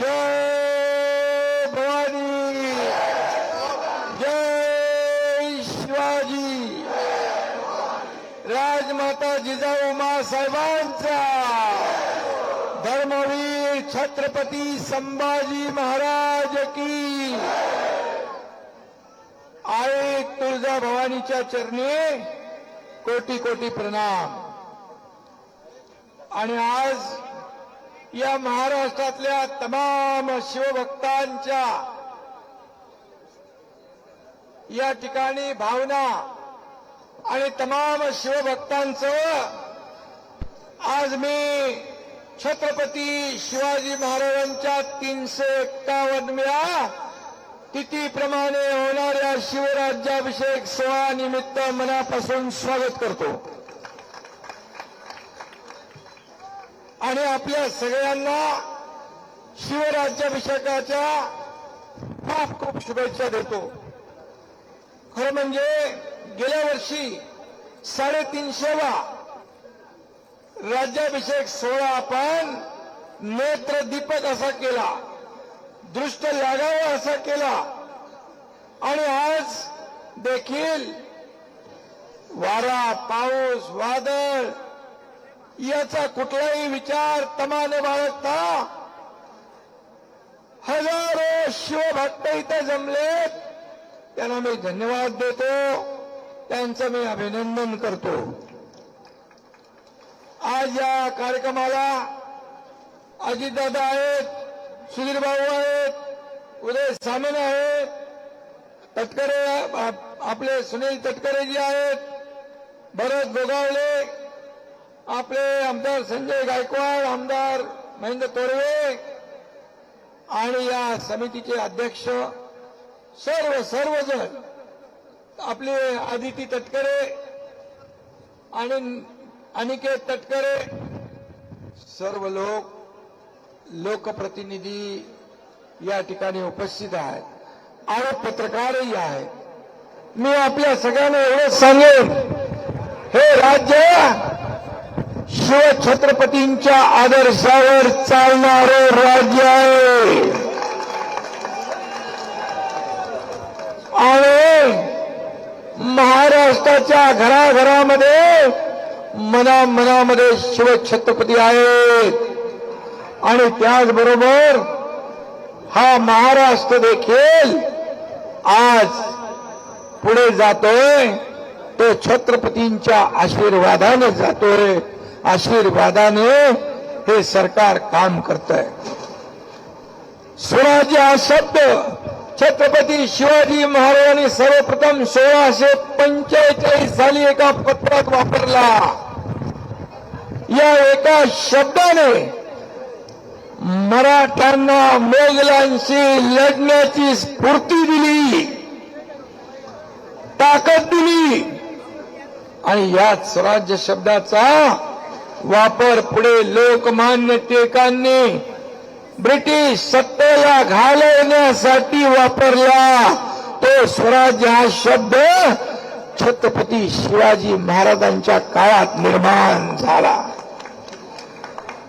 जय भवानी जय शिवाजी. राजमाता जिजाऊ साहेबांचा धर्मवीर छत्रपती संभाजी महाराज की. आई तुळजा भवानीच्या चरणी कोटी कोटी प्रणाम. आणि आज या महाराष्ट्रातल्या तमाम शिवभक्तांच्या या ठिकाणी भावना आणि तमाम शिवभक्तांचं आज मी छत्रपती शिवाजी महाराजांच्या तीनशे एक्कावन्नव्या तिथीप्रमाणे होणाऱ्या शिवराज्याभिषेक सोहळानिमित्त मनापासून स्वागत करतो. आणि आपल्या सगळ्यांना शिवराज्याभिषेकाच्या खूप खूप शुभेच्छा देतो. खरं म्हणजे गेल्या वर्षी साडेतीनशेवा राज्याभिषेक सोहळा आपण नेत्रदीपक असा केला दृष्ट लागावा असा केला. आणि आज देखील वारा पाऊस वादळ याचा कुठलाही विचार तमाने बाळगता. हजारो शिवभक्त इथे जमलेत. त्यांना मी धन्यवाद देतो. त्यांचं मी अभिनंदन करतो. आज या कार्यक्रमाला अजितदादा आहेत सुधीर भाऊ आहेत उदय सामन आहेत तटकरे आपले सुनील तटकरे जी आहेत भरत गोगावले आपले आमदार संजय गायकवाड आमदार महेंद्र तोरवे आणि या समितीचे अध्यक्ष सर्व सर्वजण आपले आदिती तटकरे आणि अनिकेत तटकरे सर्व लोक लोकप्रतिनिधी या ठिकाणी उपस्थित आहेत. आणि पत्रकारही आहेत. मी आपल्या सगळ्यांना एवढंच सांगेन हे राज्य शिवछत्रपतींच्या आदर्शावर चालणारे राज्य आहे. आणि महाराष्ट्राच्या घराघरामध्ये मना मनामध्ये शिवछत्रपती आहेत. आणि त्याचबरोबर हा महाराष्ट्र देखील आज पुढे जातोय तो छत्रपतींच्या आशीर्वादाने जातोय. आशीर्वादाने हे सरकार काम करतंय. स्वराज्य हा शब्द छत्रपती शिवाजी महाराजांनी सर्वप्रथम सोळाशे पंचेचाळीस साली एका पत्रात वापरला. या एका शब्दाने मराठ्यांना मोगलांशी लढण्याची स्फूर्ती दिली. ताकद दिली. आणि याच स्वराज्य शब्दाचा वापर पुढे लोकमान्य टिळकांनी. ब्रिटिश सत्तेला घालवण्यासाठी वापरला. तो स्वराज्य हा शब्द छत्रपती शिवाजी महाराजांच्या काळात निर्माण झाला.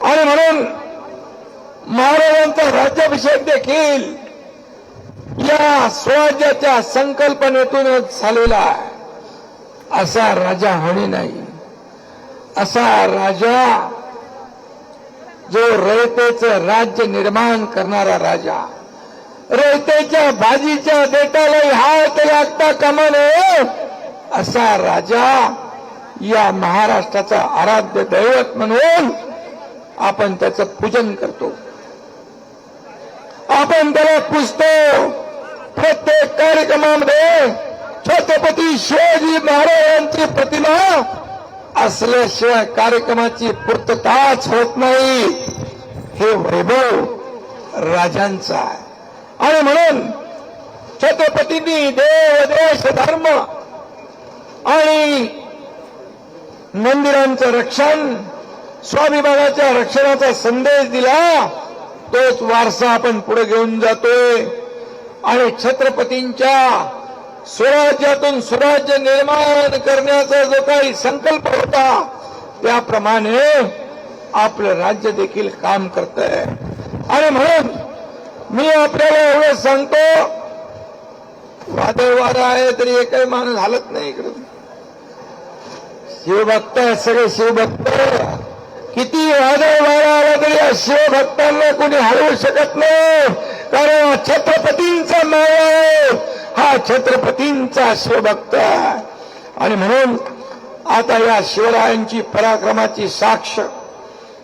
आणि म्हणून महाराजांचा राज्याभिषेक देखील या स्वराज्याच्या संकल्पनेतूनच झालेला असा राजा होणे नाही. असा राजा जो रयतेचं राज्य निर्माण करणारा राजा. रयतेच्या भाजीच्या देटालाही हात लागता कामा नये असा राजा या महाराष्ट्राचा आराध्य दैवत म्हणून आपण त्याचं पूजन करतो. आपण त्याला पुजतो. प्रत्येक कार्यक्रमामध्ये छत्रपती शिवाजी महाराजांची प्रतिमा असल्याशिवाय कार्यक्रमाची पूर्तताच होत नाही. हे वैभव राजांचा आहे. आणि म्हणून छत्रपतींनी देव देश धर्म आणि मंदिरांचं रक्षण स्वाभिमानाच्या रक्षणाचा संदेश दिला तोच वारसा आपण पुढे घेऊन जातोय. आणि छत्रपतींच्या स्वराज्यातून स्वराज्य निर्माण करण्याचा जो काही संकल्प होता त्याप्रमाणे आपलं राज्य देखील काम करत आहे आणि म्हणून मी आपल्याला एवढं सांगतो वादळ वारा आहे तरी एकही माणूस हालत नाही इकडे. शिवभक्त आहेत सगळे शिवभक्त. किती वादळ वारा आला तरी या शिवभक्तांना कोणी हलवू शकत नाही. कारण छत्रपतींचा माया आहे. हा छत्रपतींचा शिवभक्त. आणि म्हणून आता या शिवरायांची पराक्रमाची साक्ष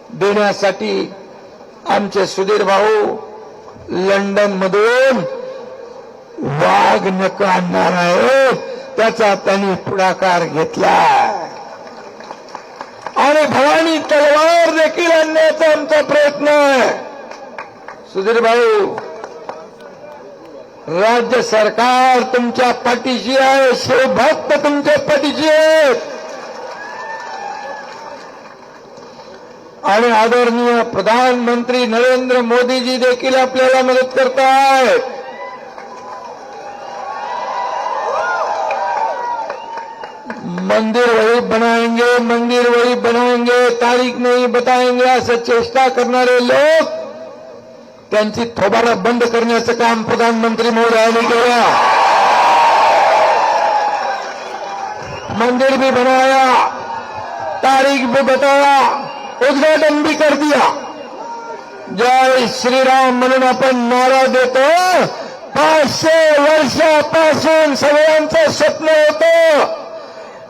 देण्यासाठी आमचे सुधीर भाऊ लंडन मधून वाघ नक आणणार आहे त्याचा त्यांनी पुढाकार घेतला. आणि भवानी तलवार देखील आणण्याचा आमचा प्रयत्न आहे. सुधीर भाऊ राज्य सरकार तुमच्या पाठीशी आहे शिवभक्त तुमच्या पाठीशी आहेत. आणि आदरणीय प्रधानमंत्री नरेंद्र मोदीजी देखील आपल्याला मदत करतायत. मंदिर वही बनाएंगे मंदिर वही बनाएंगे तारीख नहीं बताएंगे असं चेष्टा करणारे लोक त्यांची थोबाडं बंद करण्याचं काम प्रधानमंत्री मोदयांनी केलं. मंदिर भी बनाया, तारीख भी बताया, उद्घाटन भी कर दिया। जय श्रीराम म्हणून आपण नारा देतो. पाचशे वर्षापासून सगळ्यांचं स्वप्न होतं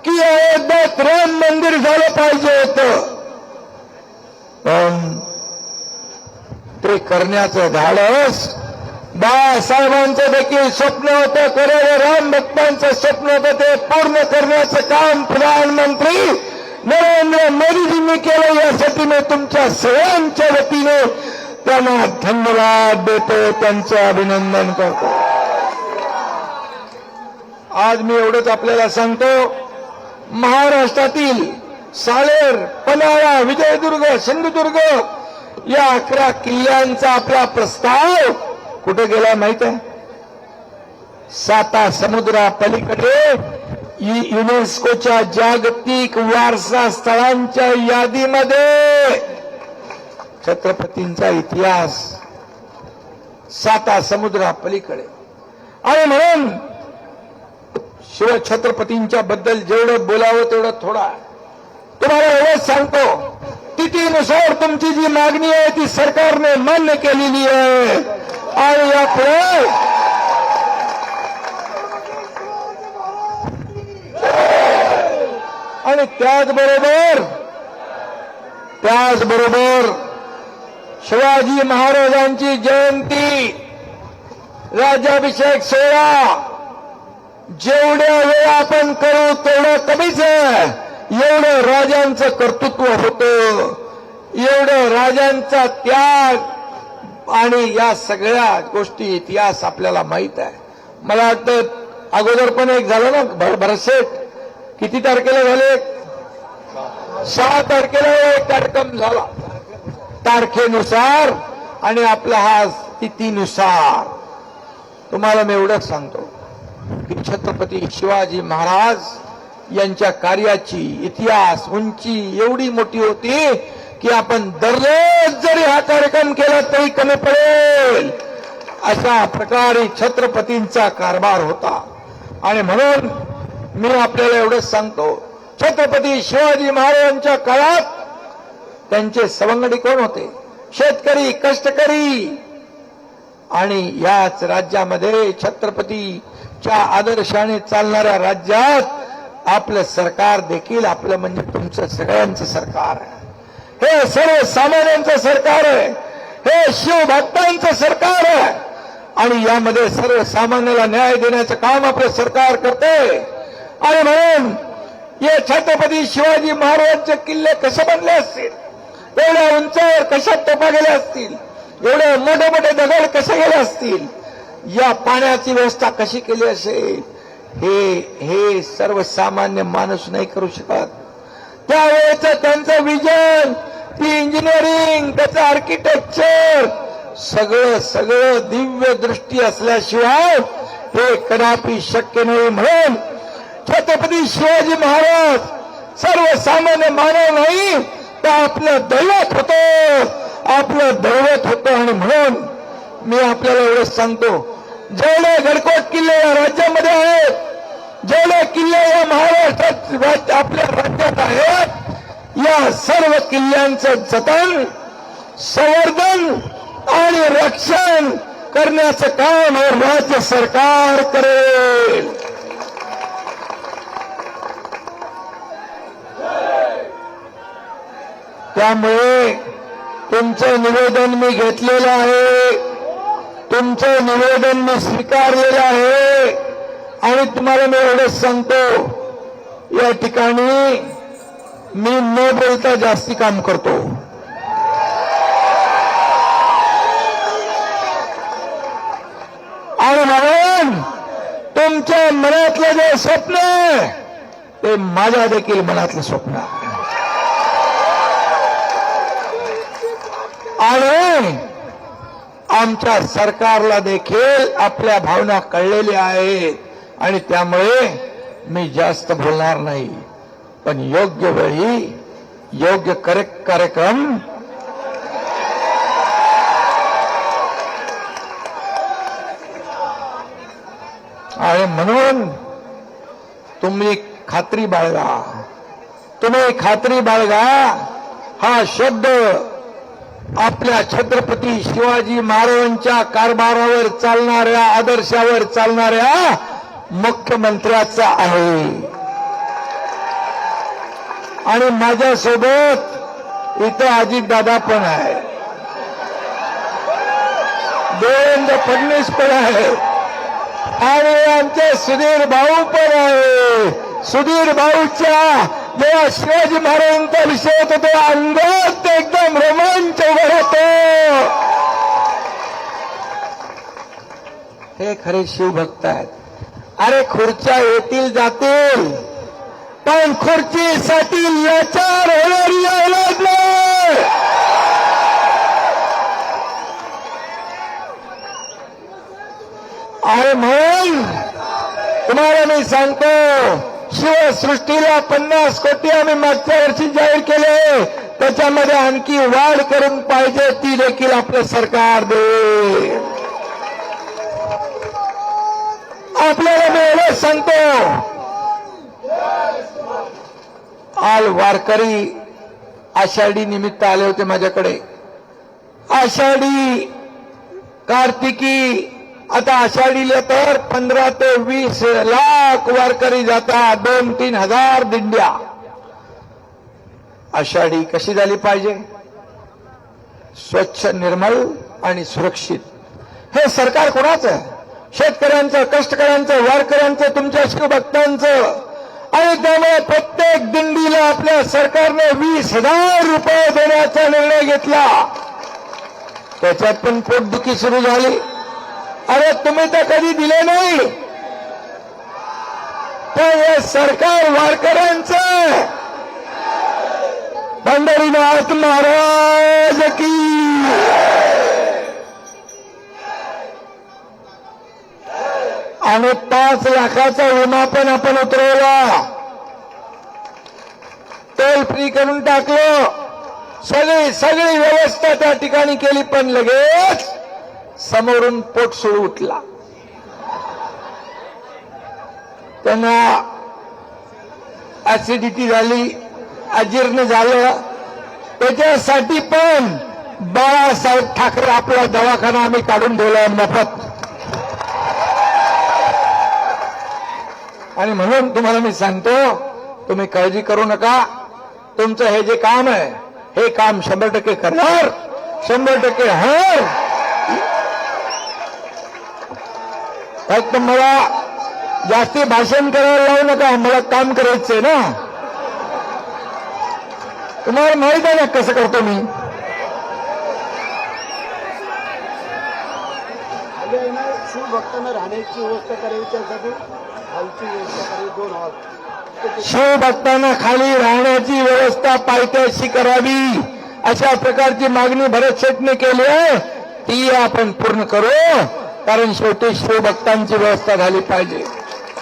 की अयोध्यात राम मंदिर झालं पाहिजे होतं. पण ते करण्याचं धाडस. बाळासाहेबांचं देखील स्वप्न होतं खरं राम भक्तांचं स्वप्न होतं ते पूर्ण करण्याचं काम प्रधानमंत्री नरेंद्र मोदीजींनी केलं. यासाठी मी तुमच्या सगळ्यांच्या वतीने त्यांना धन्यवाद देतो त्यांचं अभिनंदन करतो. आज मी एवढंच आपल्याला सांगतो. महाराष्ट्रातील सालेर पन्हाळा विजयदुर्ग सिंधुदुर्ग या अकरा किल्ल्यांचा आपला प्रस्ताव कुठे गेला माहीत आहे? साता समुद्रा पलीकडे युनेस्कोच्या जागतिक वारसा स्थळांच्या यादीमध्ये छत्रपतींचा इतिहास साता समुद्रा पलीकडे आणि म्हणून शिवछत्रपतींच्या बद्दल जेवढं बोलावं तेवढं थोडा. तुम्हाला एवढंच सांगतो. तिथीनुसार तुमची जी मागणी आहे ती सरकारने मान्य केलेली आहे. आणि यापुढे आणि त्याचबरोबर त्याचबरोबर शिवाजी महाराजांची जयंती राज्याभिषेक सोहळा जेवढ्या वेळा आपण करू तेवढं कमीच आहे. एवढं राजांचं कर्तृत्व होतं एवढं राजांचा त्याग. आणि या सगळ्या गोष्टी इतिहास आपल्याला माहीत आहे. मला वाटतं अगोदर पण एक झालं ना भर भरसेट किती तारखेला झाले? सहा तारखेला हो, एक कार्यक्रम झाला. तारखेनुसार आणि आपला हा तिथीनुसार. तुम्हाला मी एवढंच सांगतो की छत्रपती शिवाजी महाराज यांच्या कार्याची इतिहास उंची एवढी मोठी होती की आपण दररोज जरी हा कार्यक्रम केला तरी कमी पडेल. अशा प्रकारे छत्रपतींचा कारभार होता. आणि म्हणून मी आपल्याला एवढंच सांगतो छत्रपती शिवाजी महाराजांच्या काळात त्यांचे सवंगडी कोण होते? शेतकरी कष्टकरी. आणि याच राज्यामध्ये छत्रपतीच्या आदर्शाने चालणाऱ्या राज्यात आपलं सरकार देखील आपलं म्हणजे तुमचं सगळ्यांचं सरकार आहे. हे सर्वसामान्यांचं सरकार आहे. हे शिवभक्तांचं सरकार आहे. आणि यामध्ये सर्वसामान्याला न्याय देण्याचं काम आपलं सरकार करते. आणि म्हणून हे छत्रपती शिवाजी महाराजांचे किल्ले कसे बनले असतील? एवढ्या उंचावर कशा टोपा गेल्या असतील? एवढे मोठे मोठे दगड कसे गेले असतील? या पाण्याची व्यवस्था कशी केली असेल? हे हे सर्वसामान्य माणूस नाही करू शकत. त्यावेळेचं त्यांचं विजन ती इंजिनिअरिंग त्याचं आर्किटेक्चर सगळं सगळं दिव्य दृष्टी असल्याशिवाय हे कदापि शक्य नाही म्हणून छत्रपती शिवाजी महाराज सर्वसामान्य मानव नाही ते आपलं दैवत होतं आपलं दैवत होतं आणि म्हणून मी आपल्याला एवढंच सांगतो. जेवढे गडकोट किल्ले या राज्यामध्ये आहेत जेवढे किल्ले या महाराष्ट्रात आपल्या राज्यात आहेत या सर्व किल्ल्यांचं जतन संवर्धन आणि रक्षण करण्याचं काम हे राज्य सरकार करेल. त्यामुळे तुमचं निवेदन मी घेतलेलं आहे. तुमचं निवेदन मी स्वीकारलेलं आहे आणि तुम्हाला मी एवढंच सांगतो या ठिकाणी मी न बोलता जास्ती काम करतो. आणि म्हणून तुमच्या मनातलं जे स्वप्न ते माझ्या देखील मनातलं स्वप्न आहे. आणि आमच्या सरकारला देखील आपल्या भावना कळलेल्या आहेत. आणि त्यामुळे मी जास्त बोलणार नाही. पण योग्य वेळी योग्य करे- कार्यक्रम आणि म्हणून तुम्ही खात्री बाळगा. तुम्ही खात्री बाळगा. हा शब्द आपल्या छत्रपती शिवाजी महाराजांच्या कारभारावर चालणाऱ्या आदर्शावर चालणाऱ्या मुख्यमंत्र्याचा आहे. आणि माझ्यासोबत इथं अजितदादा पण आहे देवेंद्र फडणवीस पण आहे आणि आमचे सुधीर भाऊ पण आहे सुधीर भाऊच्या जेव्हा शिवाजी महाराजांचा विषय होतो तेव्हा अंगात एकदम रोमांच उभा होतो. हे खरे शिवभक्त आहेत. अरे खुर्च्या येतील जातील पण खुर्चीसाठी लाचार होणारी औलाद नाही. अरे म्हणून तुम्हाला मी सांगतो शिवसृष्टीला पन्नास कोटी आम्ही मागच्या वर्षी जाहीर केले. त्याच्यामध्ये आणखी वाढ करून पाहिजे ती देखील आपलं सरकार दे. आपल्याला मी एवढंच सांगतो. आल वारकरी आषाढी निमित्त आले होते माझ्याकडे. आषाढी कार्तिकी आता आषाढीला तर पंधरा ते वीस लाख वारकरी जातात दोन तीन हजार दिंड्या. आषाढी कशी झाली पाहिजे? स्वच्छ निर्मल आणि सुरक्षित. हे सरकार कोणाचं? आहे शेतकऱ्यांचं कष्टकऱ्यांचं वारकऱ्यांचं तुमच्या शिवभक्तांचं. आणि त्यामुळे प्रत्येक दिंडीला आपल्या सरकारने वीस हजार रुपये देण्याचा निर्णय घेतला. त्याच्यात पण पोटदुखी सुरू झाली. अरे तुम्ही तर कधी दिले नाही. पण हे सरकार वारकऱ्यांचं. पंढरीनाथ महाराज की. आणि पाच लाखाचा विमा पण आपण उतरवला. तेल फ्री करून टाकलं. सगळी सगळी व्यवस्था त्या ठिकाणी केली पण लगेच समोरून पोट सुरू उठला. त्यांना ऍसिडिटी झाली अजीर्ण झालं. त्याच्यासाठी पण बाळासाहेब ठाकरे आपला दवाखाना आम्ही काढून ठेवला मोफत. आणि म्हणून तुम्हाला मी सांगतो तुम्ही काळजी करू नका. तुमचं हे जे काम आहे हे काम शंभर टक्के करणार शंभर टक्के होणार. फक्त मला जास्ती भाषण करायला लावू नका मला काम करायचंय ना. तुम्हाला माहीत आहे ना कसं करतो मी? शिवभक्तांना राहण्याची व्यवस्था करावी त्यासाठी. हॉलची व्यवस्था करावी दोन हॉल शिवभक्तांना खाली राहण्याची व्यवस्था पायथ्याशी करावी. अशा प्रकारची मागणी भरत शेटने केली आहे. ती आपण पूर्ण करू. कारण शेवटी शिवभक्तांची व्यवस्था झाली पाहिजे.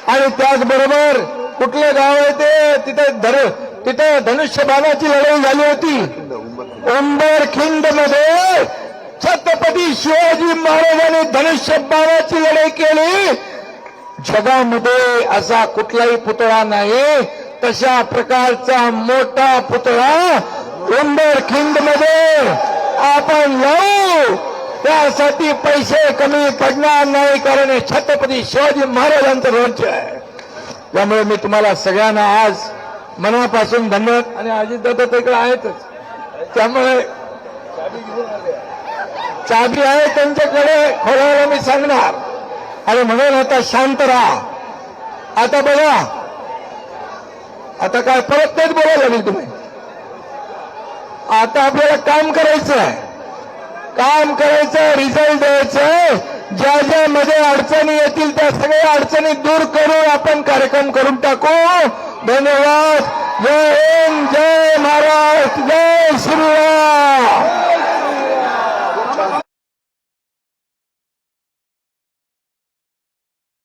आणि त्याचबरोबर कुठलं गाव आहे ते? तिथे धर तिथं धनुष्यबाणाची लढाई झाली होती. उंबरखिंडमध्ये छत्रपती शिवाजी महाराजांनी धनुष्यबाणाची लढाई केली. जगामध्ये असा कुठलाही पुतळा नाही. तशा प्रकारचा मोठा पुतळा उंबरखिंडमध्ये आपण लावू. त्यासाठी पैसे कमी पडणार नाही कारण हे छत्रपती शिवाजी महाराजांचं राज्य आहे. त्यामुळे मी तुम्हाला सगळ्यांना आज मनापासून धन्यवाद. आणि अजित दादा तिकडे आहेतच. त्यामुळे चाबी आहे त्यांच्याकडे खोलायला मी सांगणार. आणि म्हणून आता शांत राहा. आता बघा. आता काय परत तेच बोलायला लागेल तुम्ही? आता आपल्याला काम करायचं आहे. काम करायचं रिझल्ट द्यायचं. ज्या ज्या मध्ये अडचणी येतील त्या सगळ्या अडचणी दूर करून आपण कार्यक्रम करून टाकू. धन्यवाद. जय हिंद जय महाराष्ट्र जय श्रीराम